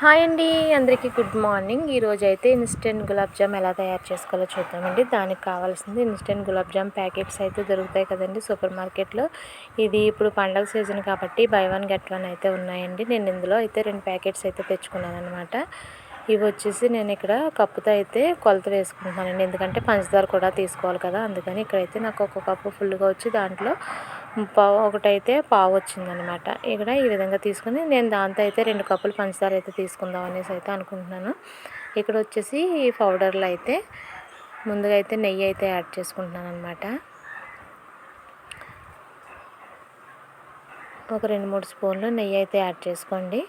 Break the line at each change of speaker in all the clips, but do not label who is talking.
Hi అండి అందరికీ good morning. ఈరోజు అయితే ఇన్స్టెంట్ గులాబ్ జామ్ ఎలా తయారు చేసుకోవాలో చూద్దామండి. దానికి కావాల్సింది ఇన్స్టెంట్ గులాబ్ జామ్ ప్యాకెట్స్ అయితే దొరుకుతాయి కదండి సూపర్ మార్కెట్లో. ఇది ఇప్పుడు పండగ సీజన్ కాబట్టి బై వన్ గెట్ వన్ అయితే ఉన్నాయండి. నేను ఇందులో అయితే రెండు ప్యాకెట్స్ అయితే తెచ్చుకున్నాను అనమాట ఇవి వచ్చేసి నేను ఇక్కడ కప్పుతో అయితే కొలత వేసుకుంటున్నానండి. ఎందుకంటే పంచదార కూడా తీసుకోవాలి కదా అందుకని ఇక్కడైతే నాకు ఒక కప్పు ఫుల్గా వచ్చి దాంట్లో పావు ఒకటైతే పావు వచ్చిందనమాట ఇక్కడ ఈ విధంగా తీసుకుని నేను దాంతో అయితే రెండు కప్పులు పంచదార అయితే తీసుకుందాం అనేసి అయితే అనుకుంటున్నాను. ఇక్కడ వచ్చేసి ఈ పౌడర్లు అయితే ముందుగా అయితే నెయ్యి అయితే యాడ్ చేసుకుంటున్నాను అనమాట ఒక రెండు మూడు స్పూన్లు నెయ్యి అయితే యాడ్ చేసుకోండి.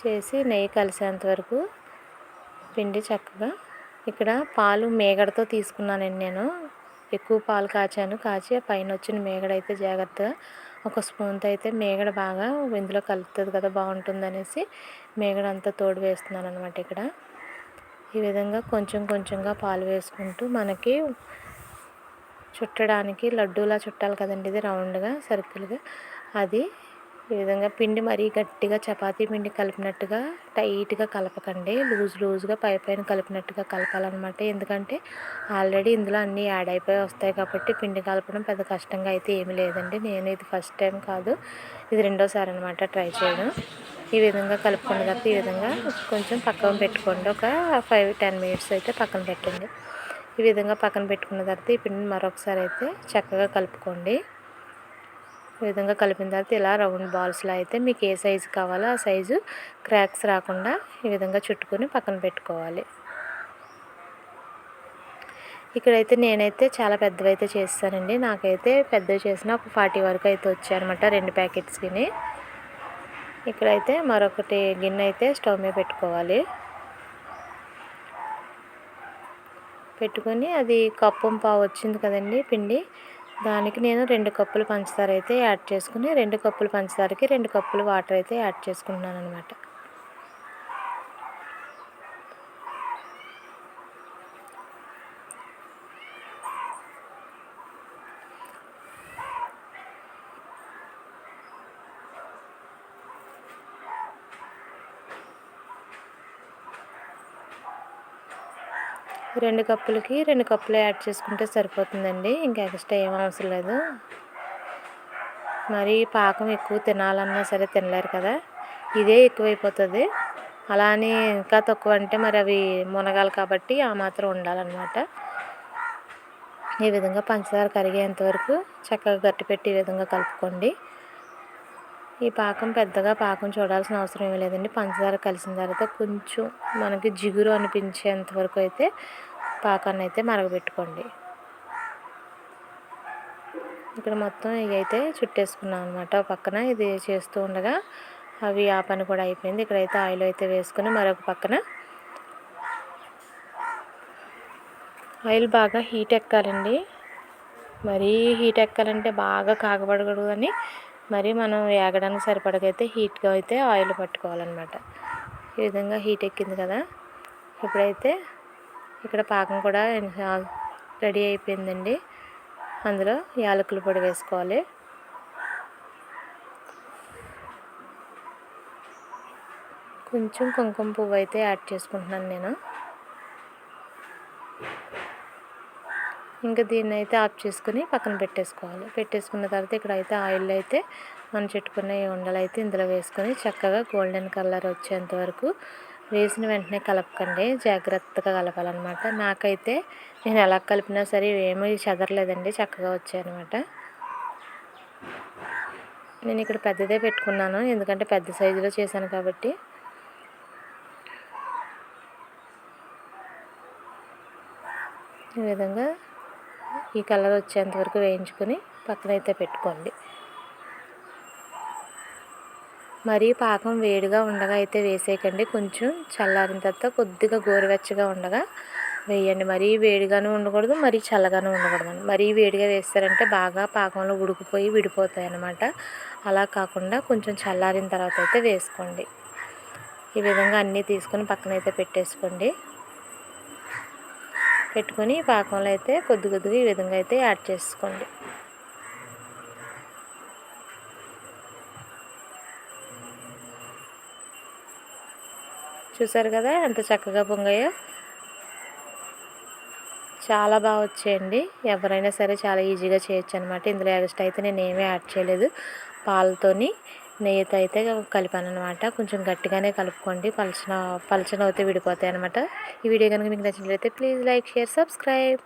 చేసి నెయ్యి కలిసేంత వరకు పిండి చక్కగా ఇక్కడ పాలు మేగడతో తీసుకున్నానండి నేను. ఎక్కువ పాలు కాచాను. కాచి పైన వచ్చిన మేగడ అయితే జాగ్రత్తగా ఒక స్పూన్తో అయితే మేగడ బాగా ఇందులో కలుపుతుంది కదా బాగుంటుంది అనేసి మేగడ అంతా తోడు వేస్తున్నాను అనమాట ఇక్కడ. ఈ విధంగా కొంచెం కొంచెంగా పాలు వేసుకుంటూ మనకి చుట్టడానికి లడ్డూలా చుట్టాలి కదండి ఇది రౌండ్గా సర్కిల్గా. అది ఈ విధంగా పిండి మరీ గట్టిగా చపాతీ పిండి కలిపినట్టుగా టైట్గా కలపకండి. లూజ్ లూజ్గా పై పైన కలిపినట్టుగా కలపాలన్నమాట. ఎందుకంటే ఆల్రెడీ ఇందులో అన్నీ యాడ్ అయిపోయి వస్తాయి కాబట్టి పిండి కలపడం పెద్ద కష్టంగా అయితే ఏమీ లేదండి. నేను ఇది ఫస్ట్ టైం కాదు ఇది రెండోసారి అనమాట ట్రై చేయడం. ఈ విధంగా కలుపుకున్న తర్వాత ఈ విధంగా కొంచెం పక్కన పెట్టుకోండి. ఒక ఫైవ్ టెన్ మినిట్స్ అయితే పక్కన పెట్టండి. ఈ విధంగా పక్కన పెట్టుకున్న తర్వాత ఈ పిండిని మరొకసారి అయితే చక్కగా కలుపుకోండి. ఈ విధంగా కలిపిన తర్వాత ఇలా రౌండ్ బాల్స్లో అయితే మీకు ఏ సైజు కావాలో ఆ సైజు క్రాక్స్ రాకుండా ఈ విధంగా చుట్టుకొని పక్కన పెట్టుకోవాలి. ఇక్కడైతే నేనైతే చాలా పెద్దవి అయితే చేస్తానండి. నాకైతే పెద్దవి చేసిన ఒక ఫార్టీ వరకు అయితే వచ్చాయన్నమాట రెండు ప్యాకెట్స్కి ఇక్కడైతే మరొకటి గిన్నె అయితే స్టవ్ మీద పెట్టుకోవాలి. పెట్టుకొని అది కప్పం పావు వచ్చింది కదండి పిండి. దానికి నేను రెండు కప్పులు పంచదార అయితే యాడ్ చేసుకుని రెండు కప్పులు పంచదారకి రెండు కప్పులు వాటర్ అయితే యాడ్ చేసుకుంటున్నాను అనమాట రెండు కప్పులకి రెండు కప్పులు యాడ్ చేసుకుంటే సరిపోతుందండి. ఇంకా ఎక్స్ట్రా ఏం అవసరం లేదు. మరి పాకం ఎక్కువ తినాలన్నా సరే తినలేరు కదా. ఇదే ఎక్కువైపోతుంది. అలా అని ఇంకా తక్కువ అంటే మరి అవి మునగాలి కాబట్టి ఆ మాత్రం ఉండాలన్నమాట. ఈ విధంగా పంచదార కరిగేంత వరకు చక్కగా గట్టి పెట్టి ఈ విధంగా కలుపుకోండి. ఈ పాకం పెద్దగా పాకం చూడాల్సిన అవసరం ఏమీ లేదండి. పంచదార కలిసిన తర్వాత కొంచెం మనకి జిగురు అనిపించేంత వరకు అయితే పాకాన్ని అయితే మరగబెట్టుకోండి. ఇక్కడ మొత్తం ఇవి అయితే చుట్టేసుకున్నాం అనమాట పక్కన ఇది చేస్తూ ఉండగా అవి ఆ పని కూడా అయిపోయింది. ఇక్కడైతే ఆయిల్ అయితే వేసుకుని మరొక పక్కన ఆయిల్ బాగా హీట్ ఎక్కాలండి. మరీ హీట్ ఎక్కాలంటే బాగా కాగబడకూడదు అని మరి మనం వేగడానికి సరిపడకైతే హీట్గా అయితే ఆయిల్ పట్టుకోవాలన్నమాట. ఈ విధంగా హీట్ ఎక్కింది కదా. ఇప్పుడైతే ఇక్కడ పాకం కూడా రెడీ అయిపోయిందండి. అందులో యాలకుల పొడి వేసుకోవాలి. కొంచెం కుంకుమ పువ్వు అయితే యాడ్ చేసుకుంటున్నాను నేను. ఇంకా దీన్ని అయితే ఆఫ్ చేసుకుని పక్కన పెట్టేసుకోవాలి. పెట్టేసుకున్న తర్వాత ఇక్కడ అయితే ఆయిల్ అయితే మనం చెట్టుకున్న ఉండలు అయితే ఇందులో వేసుకొని చక్కగా గోల్డెన్ కలర్ వచ్చేంత వరకు వేసిన వెంటనే కలపకండి. జాగ్రత్తగా కలపాలన్నమాట. నాకైతే నేను ఎలా కలిపినా సరే ఏమీ చెదరలేదండి చక్కగా వచ్చాయన్నమాట. నేను ఇక్కడ పెద్దదే పెట్టుకున్నాను ఎందుకంటే పెద్ద సైజులో చేశాను కాబట్టి. ఈ విధంగా ఈ కలర్ వచ్చేంత వరకు వేయించుకొని పక్కనైతే పెట్టుకోండి. మరీ పాకం వేడిగా ఉండగా అయితే వేసేయకండి. కొంచెం చల్లారిన తర్వాత కొద్దిగా గోరువెచ్చగా ఉండగా వేయండి. మరీ వేడిగాను ఉండకూడదు మరీ చల్లగాను ఉండకూడదు మరీ వేడిగా వేస్తారంటే బాగా పాకంలో ఉడికిపోయి విడిపోతాయి అన్నమాట అలా కాకుండా కొంచెం చల్లారిన తర్వాత అయితే వేసుకోండి. ఈ విధంగా అన్నీ తీసుకొని పక్కనైతే పెట్టేసుకోండి. పెట్టుకొని పాకంలో అయితే కొద్ది కొద్దిగా ఈ విధంగా అయితే యాడ్ చేసుకోండి. చూసారు కదా ఎంత చక్కగా పొంగాయో? చాలా బాగా వచ్చేయండి. ఎవరైనా సరే చాలా ఈజీగా చేయొచ్చు అనమాట ఇందులో ఎగస్ట్ అయితే నేనేమీ యాడ్ చేయలేదు. పాలతోని నెయ్యితో అయితే కలిపాను అనమాట కొంచెం గట్టిగానే కలుపుకోండి. పలచన పలచన అయితే విడిపోతాయి అనమాట ఈ వీడియో కనుక మీకు నచ్చినట్లయితే ప్లీజ్ లైక్ షేర్ సబ్స్క్రైబ్.